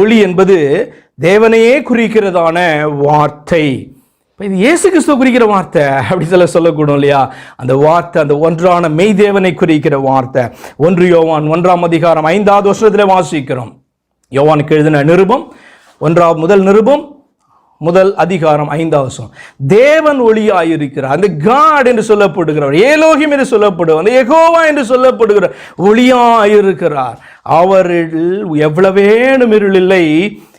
ஒளி என்பது தேவனையே குறிக்கிறதான வார்த்தை. இப்போ இது இயேசு கிறிஸ்துவ குறிக்கிற வார்த்தை அப்படி சொல்ல சொல்லக்கூடும் இல்லையா? அந்த வார்த்தை அந்த ஒன்றான மெய் தேவனை குறிக்கிற வார்த்தை. ஒன்று யோவான் ஒன்றாம் அதிகாரம் ஐந்தாவது வருஷத்தில் வாசிக்கிறோம். யோவானுக்கு எழுதின நிருபம் ஒன்றாம் முதல் நிருபம் முதல் அதிகாரம் ஐந்தாவது வருஷம் தேவன் ஒளியாயிருக்கிறார். அந்த காட் என்று சொல்லப்படுகிறவர் ஏலோகிம் என்று சொல்லப்படுவார் அந்த எகோவா என்று சொல்லப்படுகிற ஒளியாயிருக்கிறார். அவரில் எவ்வளவேனும் இருள் இல்லை.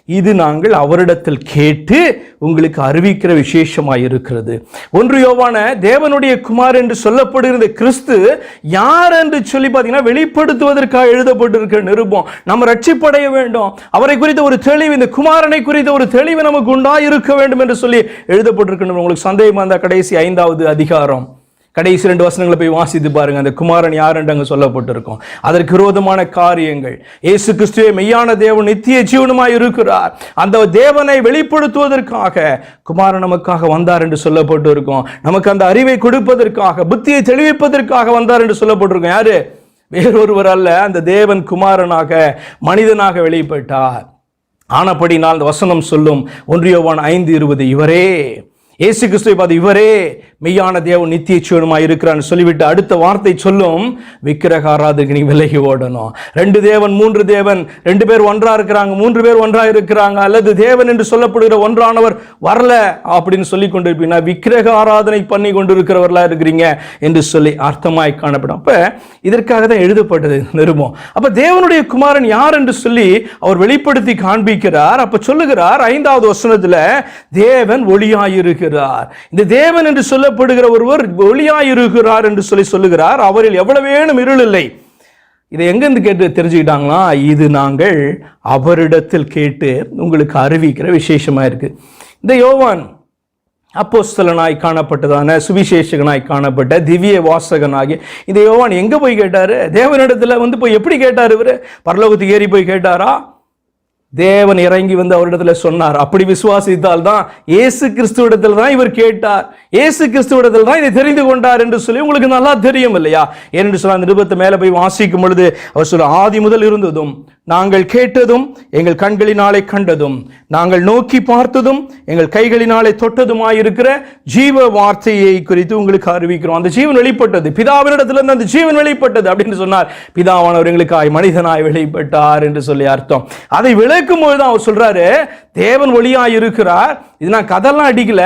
இது நாங்கள் அவரிடத்தில் கேட்டு உங்களுக்கு அறிவிக்கிற விசேஷமாய் இருக்கிறது ஒன்று யோவான தேவனுடைய குமார் என்று சொல்லப்படுகிற கிறிஸ்து யார் என்று சொல்லி பார்த்தீங்கன்னா வெளிப்படுத்துவதற்காக எழுதப்பட்டிருக்கிற நிருபம். நம்ம ரட்சிப்படைய வேண்டும். அவரை குறித்த ஒரு தெளிவு இந்த குமாரனை குறித்த ஒரு தெளிவு நமக்கு உண்டாய் இருக்க வேண்டும் என்று சொல்லி எழுதப்பட்டிருக்கணும் உங்களுக்கு சந்தேகம் அந்த கடைசி ஐந்தாவது அதிகாரம். கடைசி ரெண்டு வசனங்களை போய் வாசித்து பாருங்க. அந்த குமாரன் யார் என்று அங்கே சொல்லப்பட்டிருக்கும். அதற்கு விரோதமான காரியங்கள். இயேசு கிறிஸ்துவே மெய்யான தேவன் நித்திய ஜீவனமாய் இருக்கிறார். அந்த தேவனை வெளிப்படுத்துவதற்காக குமாரன் நமக்காக வந்தார் என்று சொல்லப்பட்டிருக்கும். நமக்கு அந்த அறிவை கொடுப்பதற்காக புத்தியை தெளிவிப்பதற்காக வந்தார் என்று சொல்லப்பட்டிருக்கும். யாரு? வேறொருவர் அல்ல. அந்த தேவன் குமாரனாக மனிதனாக வெளிப்பட்டார். ஆனப்படினால் அந்த வசனம் சொல்லும். ஒன்றியோவான் ஐந்து இருபது இவரே இயேசு கிறிஸ்துவை பார்த்து இவரே மெய்யான தேவன் நித்திய ஜீவனுமாய் இருக்கிறான்னு சொல்லிவிட்டு அடுத்த வார்த்தை சொல்லும் விக்கிரகாராதுக்கு நீ விலகி ஓடணும். ரெண்டு தேவன் மூன்று தேவன் ரெண்டு பேர் ஒன்றா இருக்கிறாங்க மூன்று பேர் ஒன்றா இருக்கிறாங்க அல்லது தேவன் என்று சொல்லப்படுகிற ஒன்றானவர் வரல அப்படின்னு சொல்லி கொண்டிருப்பீங்கன்னா விக்கிரக ஆராதனை பண்ணி கொண்டு கொண்டிருக்கிறவர்களா இருக்கிறீங்க என்று சொல்லி அர்த்தமாய் காணப்படும். அப்ப இதற்காக தான் எழுதப்பட்டது நிருபம். அப்ப தேவனுடைய குமாரன் யார் என்று சொல்லி அவர் வெளிப்படுத்தி காண்பிக்கிறார். அப்ப சொல்லுகிறார் ஐந்தாவது வசனத்துல தேவன் ஒளியாயிருக்கிறார். இந்த தேவன் என்று சொல்லப்படுகிற ஒருவர் ஒளியாயிருக்கிறார் என்று சொல்லி சொல்லுகிறார். அவரில் எவ்வளவேனும் இருள் இல்லை. இதை எங்கேருந்து கேட்டு தெரிஞ்சுக்கிட்டாங்களா இது நாங்கள் அவரிடத்தில் கேட்டு உங்களுக்கு அறிவிக்கிற விசேஷமா இருக்கு. இந்த யோவான் அப்போஸ்தலனாய் காணப்பட்டதான சுவிசேஷகனாய் காணப்பட்ட திவ்ய வாசகனாகி இந்த யோவான் எங்க போய் கேட்டாரு? தேவனிடத்துல வந்து போய் எப்படி கேட்டார் இவர்? பரலோகத்துக்கு ஏறி போய் கேட்டாரா? தேவன் இறங்கி வந்து அவரிடத்துல சொன்னார். அப்படி விசுவாசித்தால் தான் இயேசு கிறிஸ்துவிடத்தில் தான் இவர் கேட்டார். இயேசு கிறிஸ்துவிடத்தில் தான் இதை தெரிந்து கொண்டார் என்று சொல்லி உங்களுக்கு நல்லா தெரியும் இல்லையா? ஏனென்று சொல்ல அந்த நிருபத்தை மேலே போய் வாசிக்கும் பொழுது அவர் சொல்ல ஆதி முதல் இருந்ததும் நாங்கள் கேட்டதும் எங்கள் கண்களினாலே கண்டதும் நாங்கள் நோக்கி பார்த்ததும் எங்கள் கைகளினாலே தொட்டதுமாயிருக்கிற ஜீவ வார்த்தையை குறித்து உங்களுக்கு அறிவிக்கிறோம். அந்த ஜீவன் வெளிப்பட்டது. பிதாவினிடத்திலிருந்து அந்த ஜீவன் வெளிப்பட்டது அப்படின்னு சொன்னார். பிதாவானவர் எங்களுக்காய் மனிதனாய் வெளிப்பட்டார் என்று சொல்லி அர்த்தம். அதை விளக்கும் பொழுது அவர் சொல்றாரு தேவன் ஒளியாய் இருக்கிறார் இது நான் கதெல்லாம் அடிக்கல.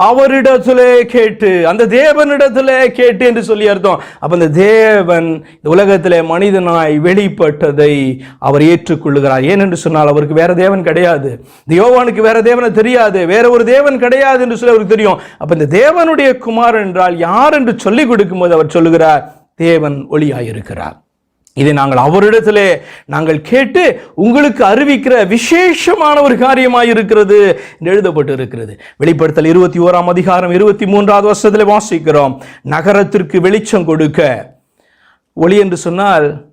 அவரிடத்திலே கேட்டு அந்த தேவனிடத்திலே கேட்டு என்று சொல்லி அர்த்தம். அப்ப அந்த தேவன் இந்த உலகத்திலே மனிதனாய் வெளிப்பட்டதை அவர் ஏற்றுக்கொள்ளுகிறார். ஏனென்று சொன்னால் அவருக்கு வேற தேவன் கிடையாது. இந்த யோவானுக்கு வேற தேவனை தெரியாது. வேற ஒரு தேவன் கிடையாது என்று சொல்லி அவருக்கு தெரியும். அப்ப இந்த தேவனுடைய குமாரன் என்றால் யார் என்று சொல்லிக் கொடுக்கும்போது அவர் சொல்லுகிறார் தேவன் ஒளியாயிருக்கிறார். இதை நாங்கள் அவரிடத்திலே நாங்கள் கேட்டு உங்களுக்கு அறிவிக்கிற விசேஷமான ஒரு காரியமாக இருக்கிறது எழுதப்பட்டு இருக்கிறது வெளிப்படுத்தல் இருபத்தி ஓராம் அதிகாரம் இருபத்தி மூன்றாவது வருஷத்தில் வாசிக்கிறோம். நகரத்திற்கு வெளிச்சம் கொடுக்க. ஒளி என்று சொன்னால்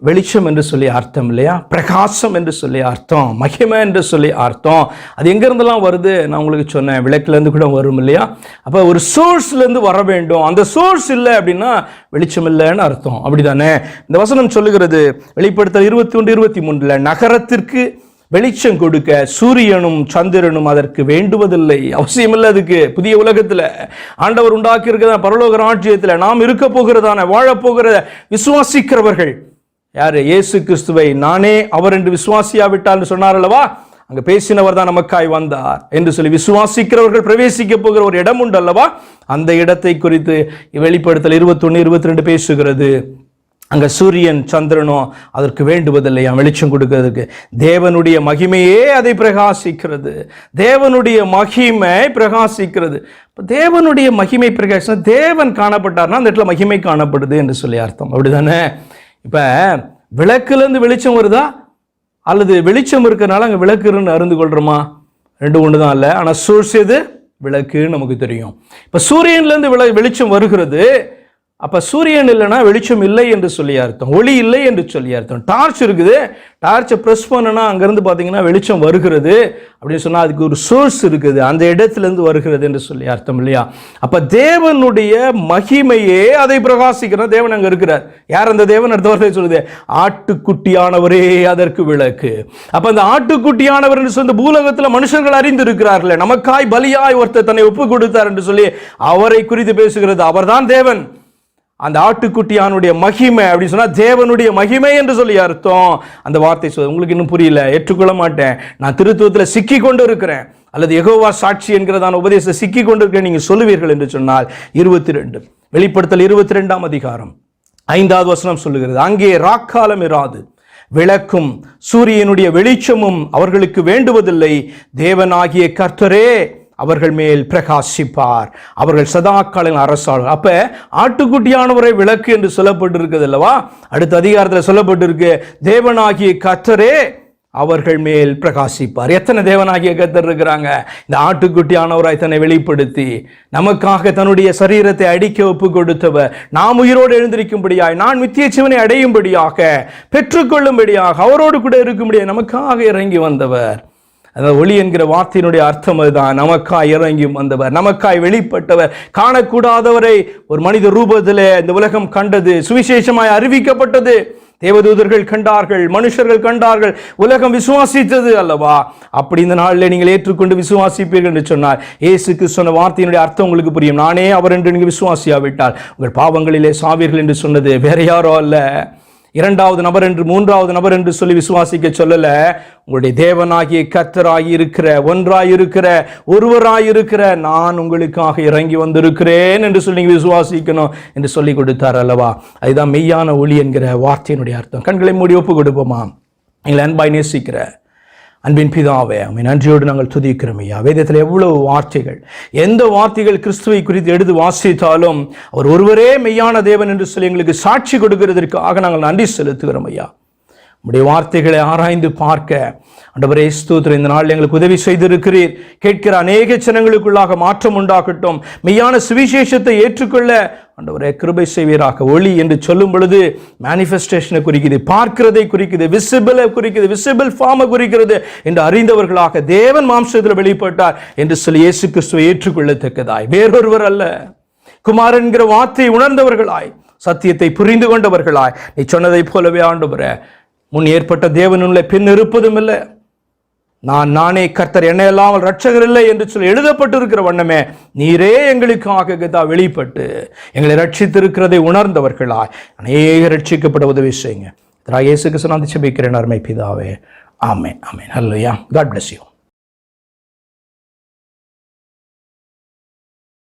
வெளிச்சம் என்று சொல்லி அர்த்தம் இல்லையா? பிரகாசம் என்று சொல்லி அர்த்தம் மகிமை என்று சொல்லி அர்த்தம். அது எங்கேருந்துலாம் வருது? நான் உங்களுக்கு சொன்னேன் விளக்குலேருந்து கூட வரும் இல்லையா? அப்போ ஒரு சோர்ஸ்லேருந்து வர வேண்டும். அந்த சோர்ஸ் இல்லை அப்படின்னா வெளிச்சம் இல்லைன்னு அர்த்தம். அப்படி தானே இந்த வசனம் சொல்லுகிறது வெளிப்படுத்தல் இருபத்தி ஒன்று இருபத்தி மூன்றில் நகரத்திற்கு வெளிச்சம் கொடுக்க சூரியனும் சந்திரனும் அதற்கு வேண்டுவதில்லை. அவசியமில்லை அதுக்கு புதிய உலகத்தில். ஆண்டவர் உண்டாக்கி இருக்கிற பரலோக ராஜ்யத்தில் நாம் இருக்க போகிறதான வாழப்போகிற விசுவாசிக்கிறவர்கள் யாரு? இயேசு கிறிஸ்துவை. நானே அவர் என்று விசுவாசியாவிட்டால் சொன்னார் அல்லவா? அங்க பேசினவர் தான் நமக்காய் வந்தார் என்று சொல்லி விசுவாசிக்கிறவர்கள் பிரவேசிக்க போகிற ஒரு இடம் உண்டு அல்லவா? அந்த இடத்தை குறித்து வெளிப்படுத்தல் இருபத்தொன்னு இருபத்தி ரெண்டு பேசுகிறது. அங்க சூரியன் சந்திரனும் அதற்கு வேண்டுவதில்லையா வெளிச்சம் கொடுக்கிறதுக்கு. தேவனுடைய மகிமையே அதை பிரகாசிக்கிறது. தேவனுடைய மகிமை பிரகாசிக்கிறது. இப்போ தேவனுடைய மகிமை பிரகாசம் தேவன் காணப்பட்டார்னா அந்த இடத்துல மகிமை காணப்படுது என்று சொல்லி அர்த்தம். அப்படிதானே? இப்போ விளக்குலேருந்து வெளிச்சம் வருதா? அல்லது வெளிச்சம் இருக்கிறனால அங்கே விளக்குன்னு அறிந்து கொள்கிறோமா ரெண்டு ஒன்று தான் இல்லை. ஆனால் சோர்ஸ் எது விளக்குன்னு நமக்கு தெரியும். இப்போ சூரியன்லேருந்து விள வெளிச்சம் வருகிறது. அப்போ சூரியன் இல்லைன்னா வெளிச்சம் இல்லை என்று சொல்லி அர்த்தம். ஒளி இல்லை என்று சொல்லி அர்த்தம். டார்ச் இருக்குது. டார்ச்சை ப்ரெஸ் பண்ணனா அங்கேருந்து பார்த்தீங்கன்னா வெளிச்சம் வருகிறது. அப்படின்னு சொன்னால் அதுக்கு ஒரு சோர்ஸ் இருக்குது. அந்த இடத்துலேருந்து வருகிறது என்று சொல்லி அர்த்தம் இல்லையா? அப்போ தேவனுடைய மகிமையே அதை பிரகாசிக்கிறான் தேவன் அங்கே இருக்கிறார். யார் அந்த தேவன்? அடுத்த வார்த்தை சொல்லுது ஆட்டுக்குட்டியானவரே அதற்கு விளக்கு. அப்போ அந்த ஆட்டுக்குட்டியானவர் என்று சொல்லி பூலகத்தில் மனுஷர்கள் அறிந்திருக்கிறார்களே. நமக்காய் பலியாய் ஒருத்தர் தன்னை ஒப்பு கொடுத்தார் என்று சொல்லி அவரை குறித்து பேசுகிறது. அவர்தான் தேவன். அந்த ஆட்டுக்குட்டியானுடைய மகிமை அப்படின்னு சொன்னா தேவனுடைய மகிமை என்று சொல்லி அர்த்தம். அந்த வார்த்தை சொல் உங்களுக்கு இன்னும் புரியல ஏற்றுக்கொள்ள மாட்டேன். நான் திருத்துவத்தில் சிக்கி கொண்டு இருக்கிறேன். அல்லது எகோவா சாட்சி என்கிறதான உபதேசத்தை சிக்கி கொண்டு இருக்கிறேன் நீங்கள் சொல்லுவீர்கள் என்று சொன்னால் இருபத்தி ரெண்டு வெளிப்படுத்தல் இருபத்தி ரெண்டாம் அதிகாரம் ஐந்தாவது வசனம் சொல்லுகிறது அங்கே ராக்காலம் இராது விளக்கும் சூரியனுடைய வெளிச்சமும் அவர்களுக்கு வேண்டுவதில்லை. தேவனாகிய கர்த்தரே அவர்கள் மேல் பிரகாசிப்பார். அவர்கள் சதா காலம் அரசாளர். அப்ப ஆட்டுக்குட்டியானவரை விளக்கு என்று சொல்லப்பட்டிருக்குது அல்லவா? அடுத்த அதிகாரத்தில் சொல்லப்பட்டிருக்கு தேவனாகிய கத்தரே அவர்கள் மேல் பிரகாசிப்பார். எத்தனை தேவனாகிய கத்தர் இருக்கிறாங்க? இந்த ஆட்டுக்குட்டியானவராய் தன்னை வெளிப்படுத்தி நமக்காக தன்னுடைய சரீரத்தை அடிக்க ஒப்பு கொடுத்தவர் நாம் உயிரோடு எழுந்திருக்கும்படியாய் நான் நித்திய சிவனை அடையும்படியாக பெற்றுக்கொள்ளும்படியாக அவரோடு கூட இருக்கும்படியாக நமக்காக இறங்கி வந்தவர். அந்த ஒளி என்கிற வார்த்தையினுடைய அர்த்தம் அதுதான். நமக்காய் இறங்கி வந்தவர் நமக்காய் வெளிப்பட்டவர் காணக்கூடாதவரை ஒரு மனித ரூபத்தில் இந்த உலகம் கண்டது சுவிசேஷமாய் அறிவிக்கப்பட்டது. தேவதூதர்கள் கண்டார்கள் மனுஷர்கள் கண்டார்கள் உலகம் விசுவாசித்தது அல்லவா? அப்படி இந்த நாளில் நீங்கள் ஏற்றுக்கொண்டு விசுவாசிப்பீர்கள் என்று சொன்னார் இயேசுக்கு சொன்ன வார்த்தையினுடைய அர்த்தம் உங்களுக்கு புரியும். நானே அவர் என்று நீங்கள் விசுவாசியாவிட்டால் உங்கள் பாவங்களிலே சாவீர்கள் என்று சொன்னது வேற யாரோ அல்ல. இரண்டாவது நபர் என்று மூன்றாவது நபர் என்று சொல்லி விசுவாசிக்க சொல்லல. உங்களுடைய தேவனாகிய கத்தராகி இருக்கிற ஒன்றாய் இருக்கிற ஒருவராய் இருக்கிற நான் உங்களுக்காக இறங்கி வந்திருக்கிறேன் என்று சொல்லி நீங்க விசுவாசிக்கணும் என்று சொல்லி கொடுத்தார் அல்லவா? அதுதான் மெய்யான ஒளி என்கிற வார்த்தையினுடைய அர்த்தம். கண்களை மூடி ஒப்பு கொடுப்போமா? எங்களை அன்பாய் நேசிக்கிற அன்பின் பிதாவே அமை நன்றியோடு நாங்கள் துதிக்கிறோம் ஐயா. வேதத்தில் எவ்வளவு வார்த்தைகள் எந்த வார்த்தைகள் கிறிஸ்துவை குறித்து எடுத்து வாசித்தாலும் அவர் ஒருவரே மெய்யான தேவன் என்று சொல்லி எங்களுக்கு சாட்சி கொடுக்கிறதற்காக நாங்கள் நன்றி செலுத்துகிறோம் ஐயா. உடைய வார்த்தைகளை ஆராய்ந்து பார்க்க. அண்டவரே ஸ்தூத்திர இந்த நாள் எங்களுக்கு உதவி செய்திருக்கிறீர். கேட்கிற அநேக ஜனங்களுக்குள்ளாக மாற்றம் உண்டாகட்டும். மெய்யான சுவிசேஷத்தை ஏற்றுக்கொள்ள அண்டவரே கிருபை செய்வீராக. ஒளி என்று சொல்லும் பொழுது மேனிஃபெஸ்டேஷனை குறிக்குது பார்க்கிறதை குறிக்குது விசிபிளை குறிக்குது விசிபிள் ஃபார்மை குறிக்கிறது என்று அறிந்தவர்களாக தேவன் மாம்சத்தில் வெளிப்பட்டார் என்று சொல்லி இயேசு கிறிஸ்துவை ஏற்றுக்கொள்ளத்தக்கதாய். வேறொருவர் அல்ல. குமார் என்கிற வார்த்தையை உணர்ந்தவர்களாய் சத்தியத்தை புரிந்து கொண்டவர்களாய். நீ சொன்னதைப் போலவே ஆண்டு முன் ஏற்பட்ட தேவனுள்ளே பின் இருப்பதும் இல்லை. நான் நானே கர்த்தர் என்ன இல்லாமல் ரட்சகர் இல்லை என்று சொல்லி எழுதப்பட்டிருக்கிற வண்ணமே நீரே எங்களுக்காக கதா வெளிப்பட்டு எங்களை ரட்சித்திருக்கிறதை உணர்ந்தவர்களாய். அநேக ரட்சிக்கப்பட உதவி செய்யுங்க. இயேசுக்கு சொன்னாந்து செபிக்கிறேன் அருமை பிதாவே. ஆமே ஆமே நல்லையா காட் பிளஸ் யூ